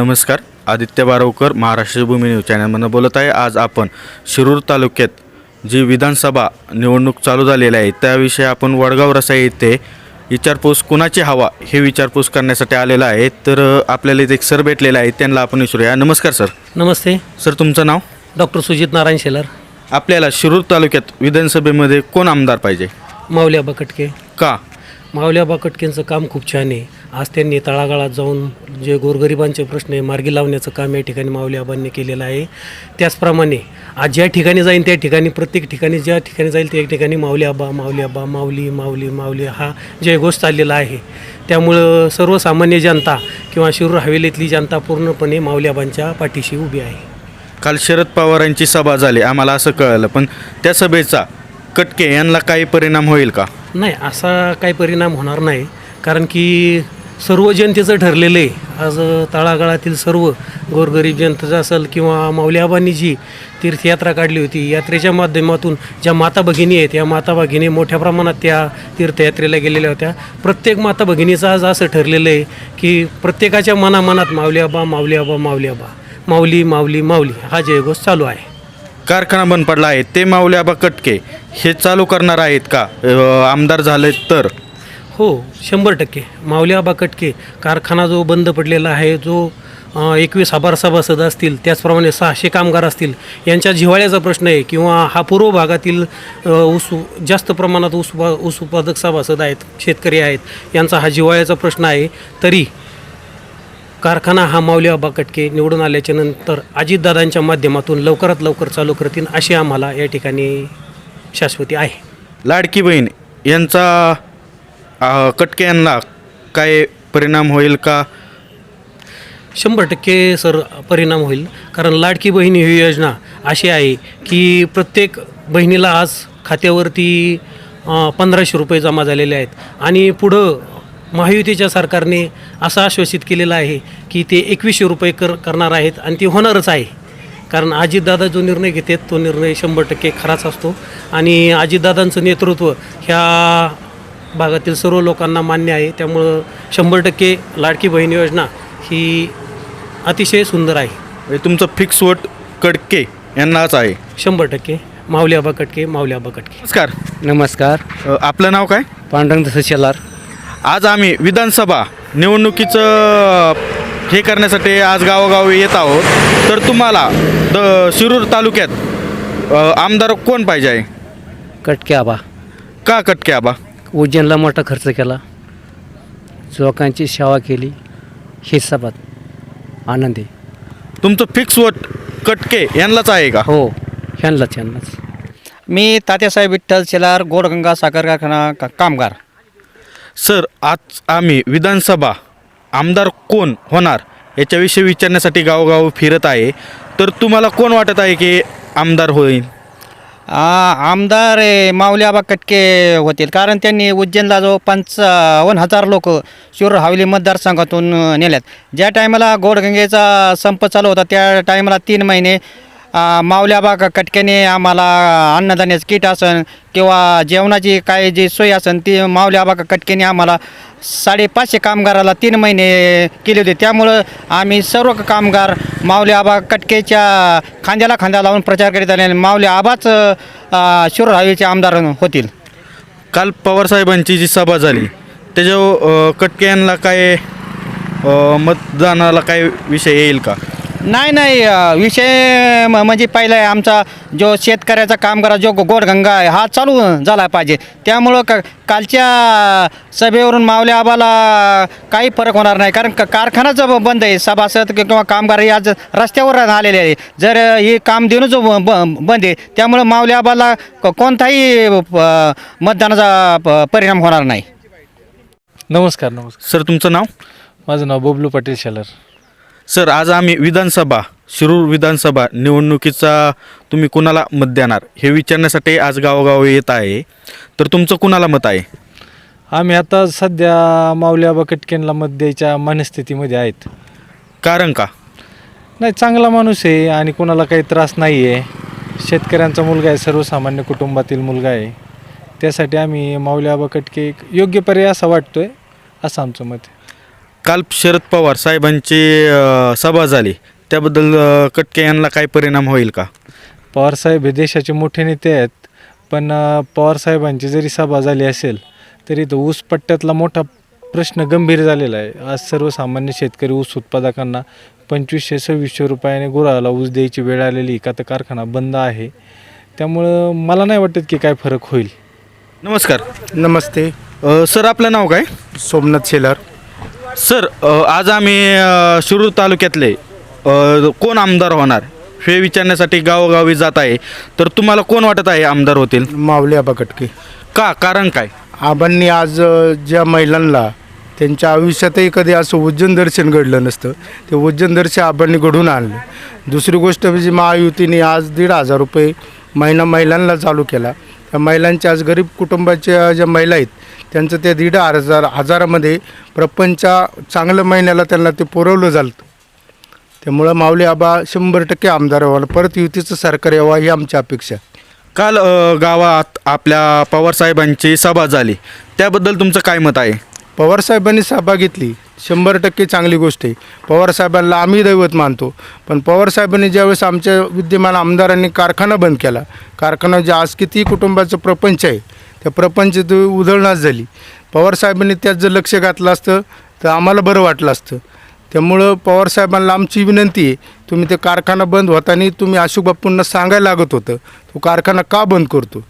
नमस्कार आदित्य बारवकर महाराष्ट्र भूमी न्यूज चॅनलमधून बोलत आहे. आज आपण शिरूर तालुक्यात जी विधानसभा निवडणूक चालू झालेली आहे त्याविषयी आपण वडगाव रसाई येथे विचारपूस कुणाची हवा हे विचारपूस करण्यासाठी आलेलं आहे. तर आपल्याला इथे एक सर भेटलेला आहे त्यांना आपण विचारूया. नमस्कार सर. नमस्ते. सर तुमचं नाव? डॉक्टर सुजित नारायण शेलार. आपल्याला शिरूर तालुक्यात विधानसभेमध्ये कोण आमदार पाहिजे? माऊल्या बाकटके का? मावल्या बाकटकेंचं काम खूप छान आहे. आज त्यांनी तळागाळात जाऊन जे गोरगरिबांचे प्रश्न आहे मार्गी लावण्याचं काम या ठिकाणी माऊली आबांनी केलेलं आहे. त्याचप्रमाणे आज ज्या ठिकाणी जाईन त्या ठिकाणी प्रत्येक ठिकाणी ज्या ठिकाणी जाईल त्या ठिकाणी माऊली आबा माऊली आबा माऊली माऊली माऊली हा जयघोष चाललेला आहे. त्यामुळं सर्वसामान्य जनता किंवा शिरूर हवेलीतली जनता पूर्णपणे माऊली आबांच्या पाठीशी उभी आहे. काल शरद पवारांची सभा झाली आम्हाला असं कळलं. पण त्या सभेचा कटके यांना काही परिणाम होईल का? नाही असा काही परिणाम होणार नाही. कारण की सर्व जनतेचं ठरलेलं आहे. आज तळागाळातील सर्व गोरगरीब जनतेचं असेल किंवा माऊली आबांनी जी तीर्थयात्रा काढली होती यात्रेच्या माध्यमातून ज्या माता भगिनी आहेत या माता भगिनी मोठ्या प्रमाणात त्या तीर्थयात्रेला गेलेल्या होत्या. प्रत्येक माता भगिनीचं आज असं ठरलेलं आहे की प्रत्येकाच्या मनामनात माऊली आबा माऊली आबा माऊली आबा. माऊली माऊली माऊली. हा जयघोष चालू आहे. कारखाना बंद पडला आहे. ते माऊली कटके हे चालू करणार आहेत का? अ, आमदार झाले तर? हो शंभर टक्के. माऊली आबा कटके कारखाना जो बंद पडलेला आहे जो एकवीस आभार सभासद असतील त्याचप्रमाणे सहाशे कामगार असतील यांच्या जिव्हाळ्याचा प्रश्न आहे किंवा हा पूर्व भागातील अ, ऊस जास्त प्रमाणात ऊस उपा ऊस उत्पादक सभासद आहेत शेतकरी आहेत यांचा हा जिव्हाळ्याचा प्रश्न आहे. तरी कारखाना हा माऊली आबा कटके निवडून आल्याच्यानंतर अजितदादांच्या माध्यमातून लवकरात लवकर चालू करतील अशी आम्हाला या ठिकाणी शाश्वती आहे. लाडकी बहीण यांचा अ, कटके यांना काय परिणाम होईल का? शंभर टक्के सर परिणाम होईल. कारण लाडकी बहीण ही योजना अशी आहे की प्रत्येक बहिणीला आज खात्यावरती पंधराशे रुपये जमा झालेले आहेत. आणि पुढं महायुतीच्या सरकारने असं आश्वासित केलेलं आहे की ते एकवीसशे रुपये कर करणार आहेत आणि ते होणारच आहे. कारण अजितदादा जो निर्णय घेतात तो निर्णय शंभर टक्के खराच असतो. आणि अजितदादांचं नेतृत्व ह्या भागातील सर्व लोकांना मान्य आहे. त्यामुळं शंभर टक्के लाडकी बहीण योजना ही अतिशय सुंदर आहे. हे तुमचं फिक्स वोट कटके यांनाच आहे. शंभर टक्के. माऊली आबा कटके माऊली आबा कटके. नमस्कार. नमस्कार. आपलं नाव काय? पांडुरंग शेलार. आज आम्ही विधानसभा निवडणुकीचं हे करण्यासाठी आज गावोगावी येत आहोत. तर तुम्हाला द शिरूर तालुक्यात आमदार कोण पाहिजे आहे? कटके आबा. का कटके आबा? उज्जैनला मोठा खर्च केला. लोकांची सेवा केली. हिस्साबाद आनंदी. तुमचं फिक्स वोट कटके यांनाच आहे का? हो ह्यांनाच ह्यांनाच मी तात्यासाहेब विठ्ठल शेलार गोडगंगा साखर कारखाना का कामगार. सर आज आम्ही विधानसभा आमदार कोण होणार याच्याविषयी विचारण्यासाठी गावोगाव फिरत आहे. तर तुम्हाला कोण वाटत आहे की आमदार होईल? आ, आमदार ए, माऊली आबा कटके होतील. कारण त्यांनी उज्जैनला जो पंचावन्न हजार लोक शिवर हवेली मतदारसंघातून नेल्यात. ज्या टायमाला गोडगंगेचा संप चालू होता त्या टायमाला तीन महिने मावल्या माऊली कटक्याने आम्हाला अन्नधान्याचं किट असन किंवा जेवणाची काय जी सोय असन ती माऊली आबा कटक्याने आम्हाला साडेपाचशे कामगाराला तीन महिने केले होते. त्यामुळं आम्ही सर्व कामगार माऊली आबा कटकेच्या खांद्याला खांदा लावून प्रचार करीत आले आणि माऊली आबाच अ, हवेचे आमदार होतील. काल पवारसाहेबांची जी सभा झाली त्याच्या कटक्यांना कटके यांना काय मतदानाला काय विषय येईल का? नाही नाही विषय म- म्हणजे पहिला आहे आमचा जो शेतकऱ्याचा कामगार जो गोडगंगा आहे हा चालू झाला पाहिजे. त्यामुळं क कालच्या सभेवरून मावल्या आबाला काही फरक होणार नाही. कारण क- कारखानाच बंद आहे. सभासद किंवा कामगार हे आज रस्त्यावर आलेले आहे जर हे काम ब- बंद आहे त्यामुळं मावल्या आबाला कोणताही मतदानाचा प- परिणाम होणार नाही. नमस्कार नमस्कार. सर तुमचं नाव? माझं नाव बबलू पाटील शेलार. सर आज आम्ही विधानसभा शिरूर विधानसभा निवडणुकीचा तुम्ही कुणाला मत देणार? हे विचारण्यासाठी आज गावोगावी येत आहे. तर तुमचं कुणाला मत आहे? आम्ही आता सध्या माऊली आबा कटकेंना मत द्यायच्या मनस्थितीमध्ये आहेत. कारण का? नाही चांगला माणूस आहे आणि कोणाला काही त्रास नाही आहे शेतकऱ्यांचा मुलगा आहे सर्वसामान्य कुटुंबातील मुलगा आहे. त्यासाठी आम्ही माऊली आबा कटके एक योग्य पर्याय असा वाटतो आहे असं आमचं मत आहे. काल शरद पवार साहेबांची अ, सभा झाली. त्याबद्दल अ, कटके यांना काय परिणाम होईल का? पवारसाहेब हे देशाचे मोठे नेते आहेत पण अ, पवारसाहेबांची जरी सभा झाली असेल तरी तो ऊस पट्ट्यातला मोठा प्रश्न गंभीर झालेला आहे. आज सर्वसामान्य शेतकरी ऊस उत्पादकांना पंचवीसशे सव्वीसशे रुपयाने गुराला ऊस द्यायची वेळ आलेली का तर कारखाना बंद आहे. त्यामुळं मला नाही वाटत की काय फरक होईल. नमस्कार. नमस्ते. अ, सर आपलं नाव काय? सोमनाथ शेलार. सर अ, आज आम्ही अ, शिरूर तालुक्यातले अ, कोण आमदार होणार हे विचारण्यासाठी गावोगावी जात आहे. तर तुम्हाला कोण वाटत आहे आमदार होतील? माऊली आबा कटके. का? कारण काय? आबांनी आज अ, ज्या महिलांना त्यांच्या आयुष्यातही कधी असं उज्जैन दर्शन घडलं नसतं ते उज्जैन दर्शन आबांनी घडून आणलं. दुसरी गोष्ट म्हणजे महायुतीने आज दीड हजार रुपये महिना महिलांना चालू केला. त्या महिलांच्या आज गरीब कुटुंबाच्या ज्या महिला आहेत त्यांचं ते दीड हजार हजारामध्ये प्रपंचा चांगलं महिन्याला त्यांना ते पुरवलं झालं त्यामुळं माऊली आबा शंभर टक्के आमदार व्हावं. परत युतीचं सरकार यावं ही आमची अपेक्षा. काल अ, गावात आपल्या पवारसाहेबांची सभा झाली. त्याबद्दल तुमचं काय मत आहे? पवारसाहेबांनी सभा घेतली. शंभर टक्के चांगली गोष्ट आहे. पवारसाहेबांना आम्ही दैवत मानतो. पण पवारसाहेबांनी ज्यावेळेस आमच्या विद्यमान आमदारांनी कारखाना बंद केला कारखाना जे आज किती कुटुंबाचं प्रपंच आहे त्या प्रपंच उधळणाच झाली. पवारसाहेबांनी त्यात जर लक्ष घातलं असतं तर आम्हाला बरं वाटलं असतं. त्यामुळं पवारसाहेबांना आमची विनंती आहे तुम्ही ते कारखाना बंद होताना तुम्ही अशोक बाप्पूंना सांगायला लागत होतं तो कारखाना का बंद करतो?